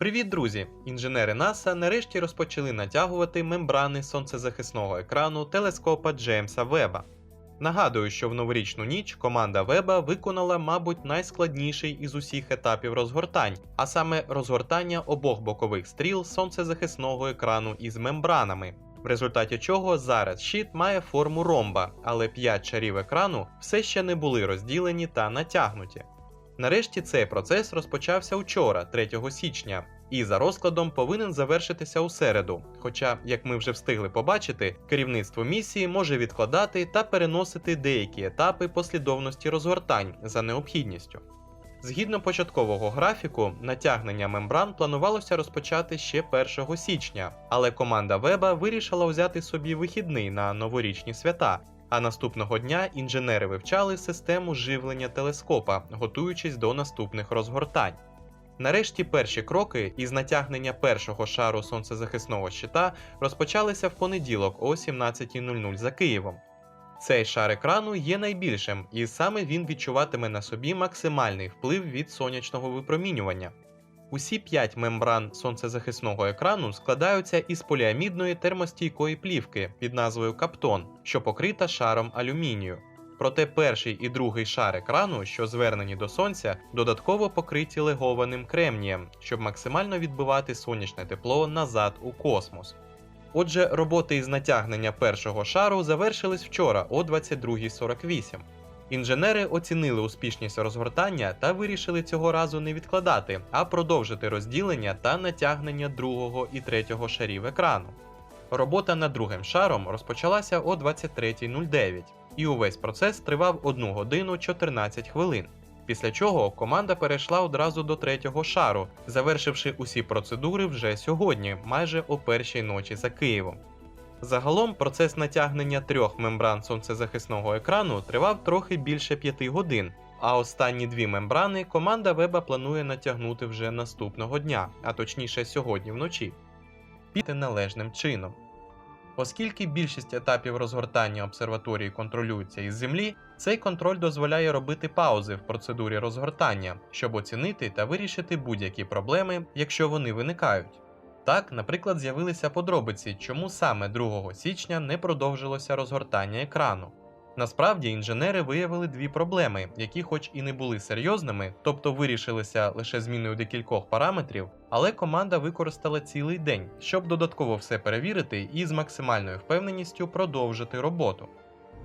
Привіт, друзі! Інженери НАСА нарешті розпочали натягувати мембрани сонцезахисного екрану телескопа Джеймса Веба. Нагадую, що в новорічну ніч команда Веба виконала, мабуть, найскладніший із усіх етапів розгортань, а саме розгортання обох бокових стріл сонцезахисного екрану із мембранами. В результаті чого зараз щит має форму ромба, але 5 шарів екрану все ще не були розділені та натягнуті. Нарешті цей процес розпочався вчора, 3 січня, і за розкладом повинен завершитися у середу. Хоча, як ми вже встигли побачити, керівництво місії може відкладати та переносити деякі етапи послідовності розгортань за необхідністю. Згідно початкового графіку, натягнення мембран планувалося розпочати ще 1 січня, але команда Веба вирішила взяти собі вихідний на новорічні свята, а наступного дня інженери вивчали систему живлення телескопа, готуючись до наступних розгортань. Нарешті перші кроки із натягнення першого шару сонцезахисного щита розпочалися в понеділок о 17.00 за Києвом. Цей шар екрану є найбільшим, і саме він відчуватиме на собі максимальний вплив від сонячного випромінювання. Усі 5 мембран сонцезахисного екрану складаються із поліамідної термостійкої плівки під назвою Каптон, що покрита шаром алюмінію. Проте перший і другий шар екрану, що звернені до сонця, додатково покриті легованим кремнієм, щоб максимально відбивати сонячне тепло назад у космос. Отже, роботи із натягнення першого шару завершились вчора о 22.48. Інженери оцінили успішність розгортання та вирішили цього разу не відкладати, а продовжити розділення та натягнення другого і третього шарів екрану. Робота над другим шаром розпочалася о 23.09, і увесь процес тривав 1 годину 14 хвилин. Після чого команда перейшла одразу до третього шару, завершивши усі процедури вже сьогодні, майже о першій ночі за Києвом. Загалом процес натягнення трьох мембран сонцезахисного екрану тривав трохи більше 5 годин, а останні дві мембрани команда Веба планує натягнути вже наступного дня, а точніше сьогодні вночі, піти належним чином. Оскільки більшість етапів розгортання обсерваторії контролюється із землі, цей контроль дозволяє робити паузи в процедурі розгортання, щоб оцінити та вирішити будь-які проблеми, якщо вони виникають. Так, наприклад, з'явилися подробиці, чому саме 2 січня не продовжилося розгортання екрану. Насправді інженери виявили дві проблеми, які, хоч і не були серйозними, тобто вирішилися лише зміною декількох параметрів, але команда використала цілий день, щоб додатково все перевірити і з максимальною впевненістю продовжити роботу.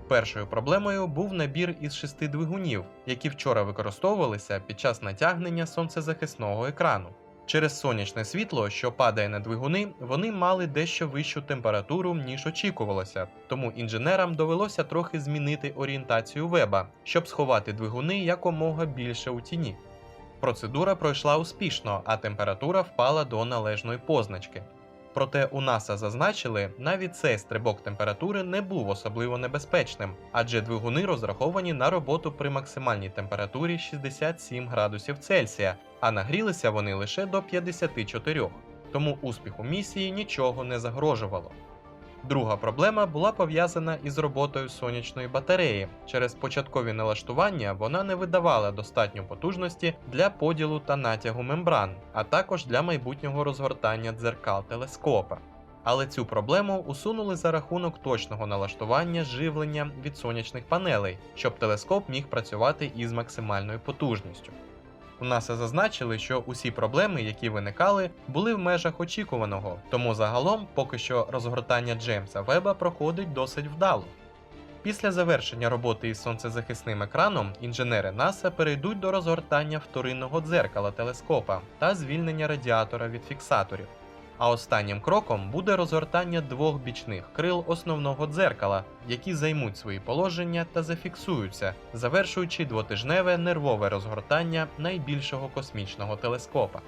Першою проблемою був набір із шести двигунів, які вчора використовувалися під час натягнення сонцезахисного екрану. Через сонячне світло, що падає на двигуни, вони мали дещо вищу температуру, ніж очікувалося, тому інженерам довелося трохи змінити орієнтацію веба, щоб сховати двигуни якомога більше у тіні. Процедура пройшла успішно, а температура впала до належної позначки. Проте у НАСА зазначили, навіть цей стрибок температури не був особливо небезпечним, адже двигуни розраховані на роботу при максимальній температурі 67 градусів Цельсія, а нагрілися вони лише до 54, тому успіху місії нічого не загрожувало. Друга проблема була пов'язана із роботою сонячної батареї. Через початкові налаштування вона не видавала достатньо потужності для поділу та натягу мембран, а також для майбутнього розгортання дзеркал телескопа. Але цю проблему усунули за рахунок точного налаштування живлення від сонячних панелей, щоб телескоп міг працювати із максимальною потужністю. У нас зазначили, що усі проблеми, які виникали, були в межах очікуваного, тому загалом поки що розгортання Джеймса Веба проходить досить вдало. Після завершення роботи із сонцезахисним екраном інженери НАСА перейдуть до розгортання вторинного дзеркала телескопа та звільнення радіатора від фіксаторів. А останнім кроком буде розгортання двох бічних крил основного дзеркала, які займуть свої положення та зафіксуються, завершуючи двотижневе нервове розгортання найбільшого космічного телескопа.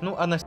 Ну а на